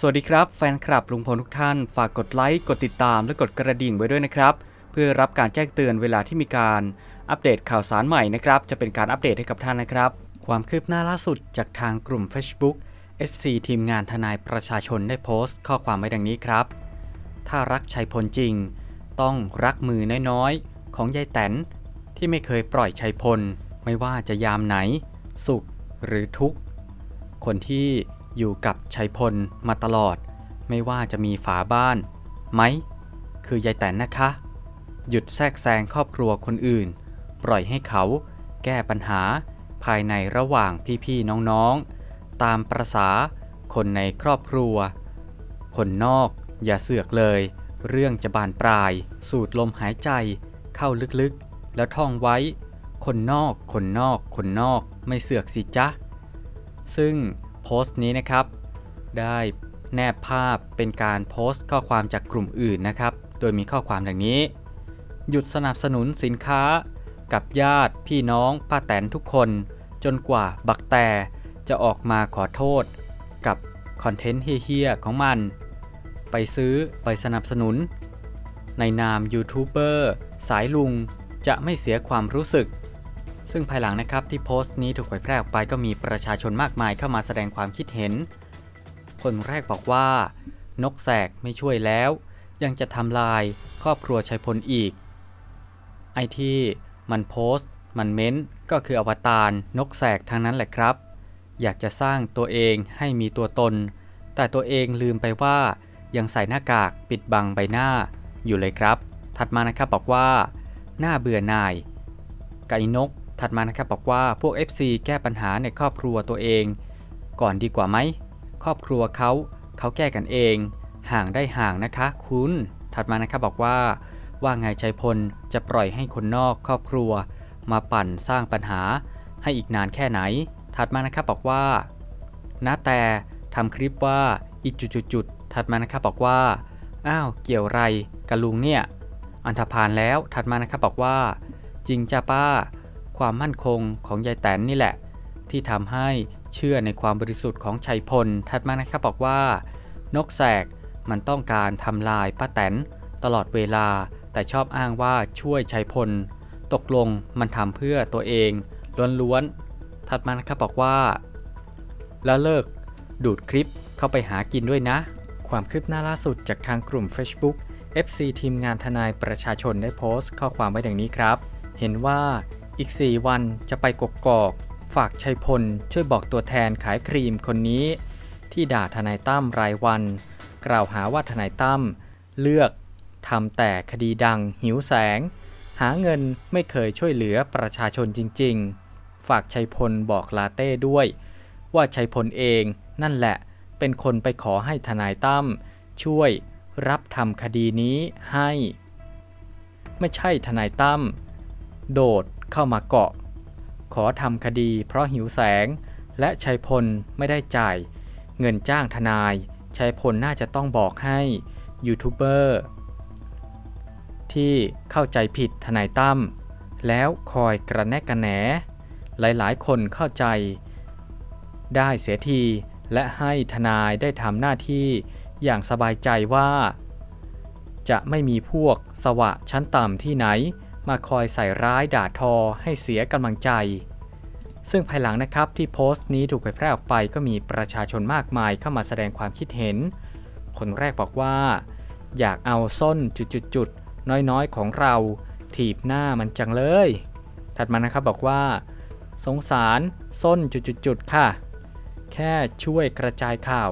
สวัสดีครับแฟนคลับลุงพลทุกท่าน ฝากกดไลค์ กดติดตามและกดกระดิ่งไว้ด้วยนะครับ เพื่อรับการแจ้งเตือนเวลาที่มีการอัปเดตข่าวสารใหม่นะครับ จะเป็นการอัปเดตให้กับท่านนะครับ ความคืบหน้าล่าสุดจากทางกลุ่ม Facebook FC ทีมงานทนายประชาชนได้โพสต์ ข้อความไว้ดังนี้ครับ ถ้ารักชัยพลจริง ต้องรักมือน้อยๆของยายแตนที่ไม่เคยปล่อยชัยพล ไม่ว่าจะยามไหน สุขหรือทุกข์คนที่ อยู่กับชัยพลมาตลอด ไม่ว่าจะมีฝาบ้านไหม คือยายแตนนะคะ หยุดแทรกแซงครอบครัวคนอื่น ปล่อยให้เขาแก้ปัญหาภายในระหว่างพี่ๆน้องๆ ตามประษาคนในครอบครัว คนนอกอย่าเสือกเลย เรื่องจะบานปลาย สูดลมหายใจ เข้าลึกๆ แล้วท่องไว้ คนนอกคนนอกคนนอกไม่เสือกสิจ๊ะ ซึ่ง โพสต์นี้นะครับ ได้แนบภาพเป็นการโพสต์ข้อความจากกลุ่มอื่นนะครับ โดยมีข้อความดังนี้ หยุดสนับสนุนสินค้า กับญาติพี่น้องป้าแตนทุกคน จนกว่าบักแต่จะออกมาขอโทษ กับคอนเทนต์เฮี้ยๆของมัน ไปซื้อไปสนับสนุน ในนามยูทูบเบอร์สายลุงจะไม่เสียความรู้สึก ซึ่งภายหลังนะครับที่โพสต์นี้ถูกเผยแพร่ออกไปก็มีประชาชนมากมายเข้ามาแสดงความคิดเห็น คนแรกบอกว่า นกแสกไม่ช่วยแล้ว ยังจะทำลายครอบครัวชัยพลอีก ไอที่มันโพสต์ มันเม้นก็คืออวตารนกแสกทั้งนั้นแหละครับ อยากจะสร้างตัวเองให้มีตัวตน แต่ตัวเองลืมไปว่า ยังใส่หน้ากากปิดบังใบหน้า อยู่เลยครับ ถัดมานะครับบอกว่า หน้าเบื่อหน่าย ไก่นก ถัดมานะครับบอกว่าพวก FC แก้ปัญหาในครอบครัวตัวเอง ก่อนดีกว่าไหม ครอบครัวเขาเขาแก้กันเอง ห่างได้ห่างนะคะ คุณ ถัดมานะครับบอกว่า ว่าไงชัยพลจะปล่อยให้คนนอกครอบครัว มาปั่นสร้างปัญหา ให้อีกนานแค่ไหน ถัดมานะครับบอกว่านาแต่ทำคลิปว่าอีจุดจุดจุดๆๆถัดมานะครับบอกว่าอ้าวเกี่ยวไรกับลุงเนี่ยอันธพาลแล้วถัดมานะครับบอกว่า จริงจ้าป้า ความมั่นคงของยายแตนนี่แหละ ที่ทำให้เชื่อในความบริสุทธิ์ของชัยพลถัดมานะครับบอกว่า นกแสกมันต้องการทำลายป้าแตนตลอดเวลาแต่ชอบอ้างว่าช่วยชัยพล ตกลงมันทำเพื่อตัวเองล้วนๆถัดมานะครับบอกว่า แล้วเลิกดูดคลิปเข้าไปหากินด้วยนะ ความคืบหน้าล่าสุดจากทางกลุ่ม Facebook FC ทีมงานทนายประชาชนได้โพสต์ ข้อความไว้ดังนี้ครับ เห็นว่า อีก 4 วันจะไปกกกอก ฝากชัยพล ช่วยบอกตัวแทนขายครีมคนนี้ ที่ด่าทนายตั้มรายวัน กล่าวหาว่าทนายตั้มเลือกทำแต่คดีดังหิวแสง หาเงินไม่เคยช่วยเหลือประชาชนจริง ๆ ฝากชัยพลบอกลาเต้ด้วย ว่าชัยพลเองนั่นแหละเป็นคนไปขอให้ทนายตั้มช่วยรับทำคดีนี้ให้ ไม่ใช่ทนายตั้มโดด เข้ามาเกาะ ขอทำคดีเพราะหิวแสง และชัยพลไม่ได้จ่าย เงินจ้างทนายชัยพลน่าจะต้องบอกให้ยูทูบเบอร์ที่เข้าใจผิดทนายตั้มแล้วคอยกระแนกกระแหน หลายๆ คนเข้าใจ ได้เสียทีและให้ทนายได้ทำหน้าที่อย่างสบายใจว่า จะไม่มีพวกสวะชั้นต่ำที่ไหน มาคอยใส่ร้ายด่าทอให้เสียกำลังใจ ซึ่งภายหลังนะครับที่โพสต์นี้ถูกเผยแพร่ออกไปก็มีประชาชนมากมายเข้ามาแสดงความคิดเห็น คนแรกบอกว่า อยากเอาส้นจุดๆน้อยๆของเรา ถีบหน้ามันจังเลย ถัดมานะครับบอกว่า สงสารส้นจุดๆค่ะ แค่ช่วยกระจายข่าว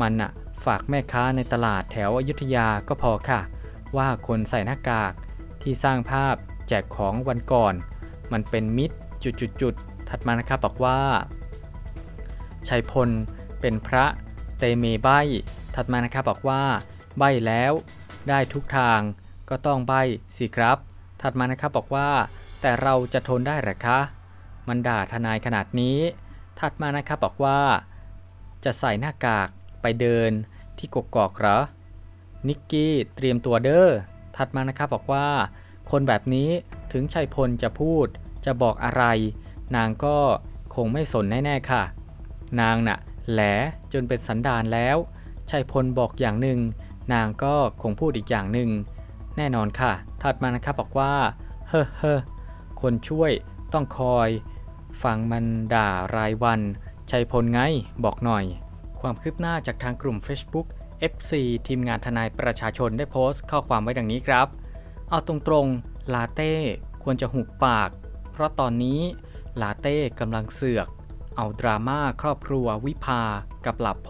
มันอะฝากแม่ค้าในตลาดแถวอยุธยาก็พอค่ะ ว่าคนใส่หน้ากาก ที่สร้างภาพแจกของวันก่อน มันเป็นมิตรจุดๆๆถัดมานะครับบอกว่า ชัยพลเป็นพระเตเมใบถัดมานะครับบอกว่า ใบแล้วได้ทุกทางก็ต้องใบสิครับ ถัดมานะครับบอกว่า แต่เราจะทนได้หรือคะ มันด่าทนายขนาดนี้ ถัดมานะครับบอกว่า จะใส่หน้ากากไปเดินที่กกอกเหรอนิกกี้เตรียมตัวเด้อ ถัดมานะครับบอกว่า คนแบบนี้ถึงชัยพลจะพูดจะบอกอะไร นางก็คงไม่สนแน่ๆค่ะ นางน่ะแหลจนเป็นสันดานแล้ว ชัยพลบอกอย่างหนึ่ง นางก็คงพูดอีกอย่างหนึ่ง แน่นอนค่ะ ถัดมานะครับบอกว่า เฮ้อเฮ้อคนช่วยต้องคอย ฟังมันด่ารายวัน ชัยพลไงบอกหน่อย ความคืบหน้าจากทางกลุ่ม Facebook FC ทีมงานทนายประชาชนได้โพสต์ข้อความไว้ดังนี้ครับ เอาตรงๆ ลาเต้ควรจะหุบปาก เพราะตอนนี้ลาเต้กำลังเสือก เอาดราม่าครอบครัววิภากับหลับโพ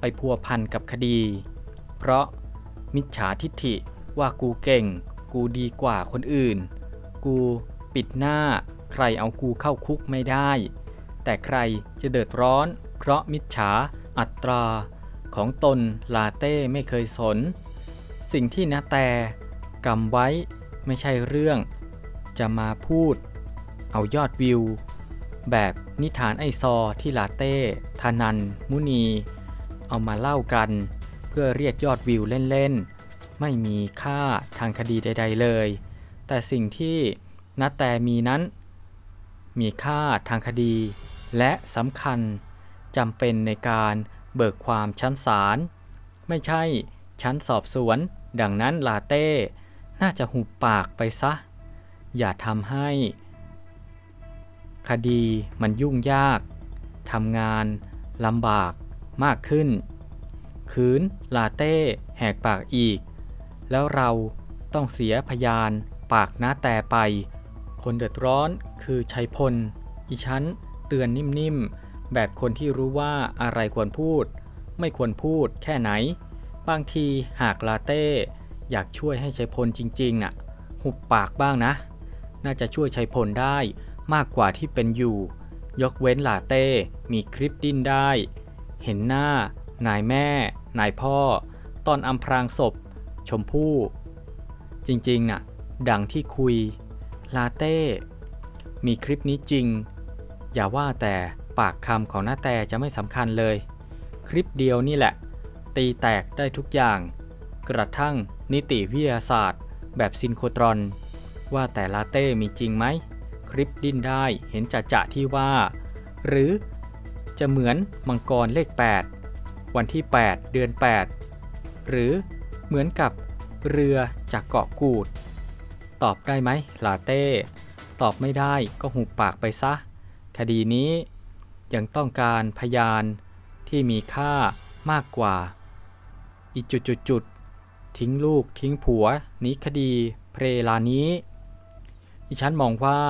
ไปพัวพันกับคดี เพราะมิจฉาทิฐิว่ากูเก่ง กูดีกว่าคนอื่น กูปิดหน้า ใครเอากูเข้าคุกไม่ได้ แต่ใครจะเดือดร้อน เพราะมิจฉาอัตรา ของตนลาเต้ไม่เคยสน สิ่งที่นาแต่กำไว้ไม่ใช่เรื่อง จะมาพูด เอายอดวิว แบบนิทานไอซอที่ลาเต้ธานัน มุนี เอามาเล่ากัน เพื่อเรียกยอดวิวเล่นๆ ไม่มีค่าทางคดีใด ๆเลย แต่สิ่งที่นาแต่มีนั้น มีค่าทางคดี และสำคัญจำเป็นในการ เบิกความชั้นศาลไม่ใช่ชั้นสอบสวน ดังนั้นลาเต้ น่าจะหุบปากไปซะ อย่าทำให้ คดีมันยุ่งยากทำงานลำบากมากขึ้น คืนลาเต้แหกปากอีก แล้วเราต้องเสียพยานปากน้าแต่ไป คนเดือดร้อนคือชัยพล อีชั้นเตือนนิ่มๆ แบบคนที่รู้ว่าอะไรควรพูด ไม่ควรพูดแค่ไหน บางทีหากลาเต้ อยากช่วยให้ชัยพลจริงๆน่ะ หุบปากบ้างนะ น่าจะช่วยชัยพลได้มากกว่าที่เป็นอยู่ ยกเว้นลาเต้ มีคลิปดิ้นได้ เห็นหน้า นายแม่ นายพ่อ ตอนอำพรางศพ ชมพู่ จริงๆน่ะ ดังที่คุย ลาเต้ มีคลิปนี้จริง อย่าว่าแต่ ปากคำของหน้าแต่จะไม่สำคัญเลย คลิปเดียวนี่แหละ ตีแตกได้ทุกอย่าง กระทั่งนิติวิทยาศาสตร์ แบบซินโครตรอน ว่าแต่ลาเต้มีจริงไหม คลิปดิ้นได้เห็นจะจะที่ว่า หรือจะเหมือนมังกรเลข 8 วันที่ 8 เดือน 8 หรือเหมือนกับเรือจากเกาะกูด ตอบได้ไหมลาเต้ ตอบไม่ได้ก็หุบปากไปซะ คดีนี้ ยังต้องการพยานที่มีค่ามากกว่า อีจุดจุดจุดๆทิ้งลูกทิ้งผัวนี้คดีเพรลานี้ดิฉันมองว่า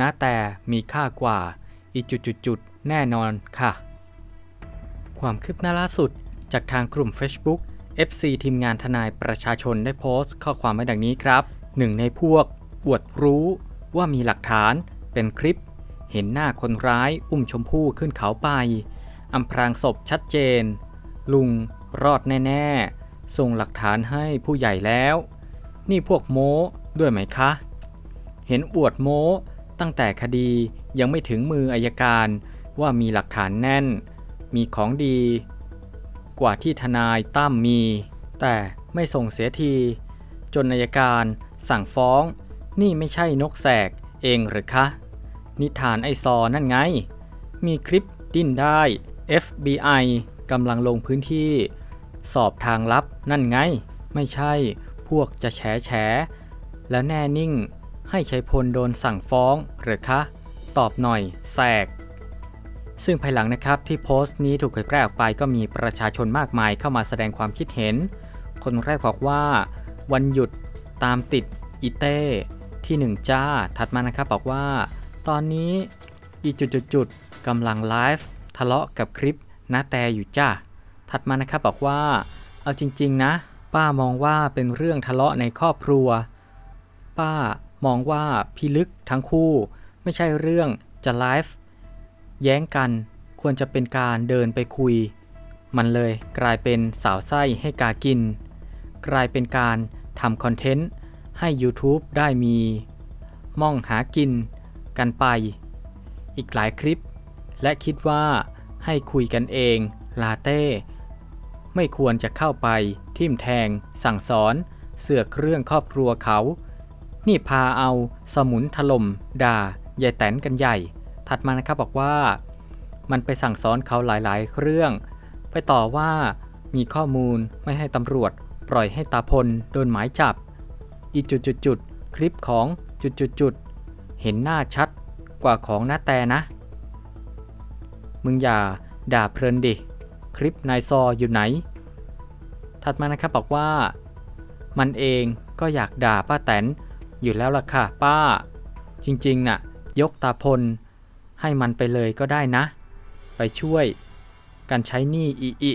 นะแต่มีค่ากว่า อีจุดจุดจุดๆแน่นอนค่ะ ความคืบหน้าล่าสุดจากทางกลุ่ม Facebook FC ทีมงานทนายประชาชนได้โพสต์ข้อความไว้ดังนี้ครับ หนึ่งในพวกอวดรู้ว่ามีหลักฐานเป็นคลิป เห็นหน้าคนร้ายอุ้มชมพู่ขึ้นเขาไปอำพรางศพชัดเจน ลุงรอดแน่ ๆ ส่งหลักฐานให้ผู้ใหญ่แล้ว นี่พวกโม้ด้วยไหมคะ เห็นอวดโม้ตั้งแต่คดียังไม่ถึงมืออายการว่ามีหลักฐานแน่น มีของดี กว่าที่ทนายตั้มมี แต่ไม่ส่งเสียที จนอายการสั่งฟ้อง นี่ไม่ใช่นกแสกเองหรือคะ นิทานไอซอนั่นไง มีคลิปดิ้นได้ FBI กำลังลงพื้นที่ สอบทางลับนั่นไง ไม่ใช่พวกจะแฉแฉ แล้วแน่นิ่ง ให้ชัยพลโดนสั่งฟ้องหรือคะ ตอบหน่อยแสก ซึ่งภายหลังนะครับที่โพสต์นี้ถูกเผยแพร่ออกไปก็มีประชาชนมากมายเข้ามาแสดงความคิดเห็น คนแรกบอกว่า วันหยุดตามติดอีเต้ที่หนึ่งจ้าถัดมานะครับบอกว่า ตอนนี้อีจุดๆๆกำลังไลฟ์ทะเลาะกับคลิปนาแต่อยู่จ้าถัดมานะครับบอกว่า เอาจริง ๆ นะ ป้ามองว่าเป็นเรื่องทะเลาะในครอบครัว ป้ามองว่าพิลึกทั้งคู่ ไม่ใช่เรื่องจะไลฟ์แย้งกันควรจะเป็นการเดินไปคุย มันเลยกลายเป็นสาวไส้ให้กากิน กลายเป็นการทำคอนเทนต์ให้ YouTube ได้มีม่องหากิน กันไป อีกหลายคลิป และคิดว่าให้คุยกันเองลาเต้ ไม่ควรจะเข้าไปทิ่มแทง สั่งสอน เสือกเรื่องครอบครัวเขา นี่พาเอาสมุนถล่มด่ายายแตนกันใหญ่ ถัดมานะครับบอกว่า มันไปสั่งสอนเขาหลายๆ เรื่อง ไปต่อว่ามีข้อมูลไม่ให้ตำรวจ ปล่อยให้ตาพลโดนหมายจับ อีจุดจุดจุดๆคลิปของจุดจุดจุดๆ เห็นหน้าชัดกว่าของน้าแต่นะ มึงอย่าด่าเพลินดิ คลิปนายซออยู่ไหน ถัดมานะครับบอกว่า มันเองก็อยากด่าป้าแตนอยู่แล้วล่ะค่ะป้า จริงๆน่ะ ยกตาพล ให้มันไปเลยก็ได้นะ ไปช่วย กันใช้หนี้อีอิ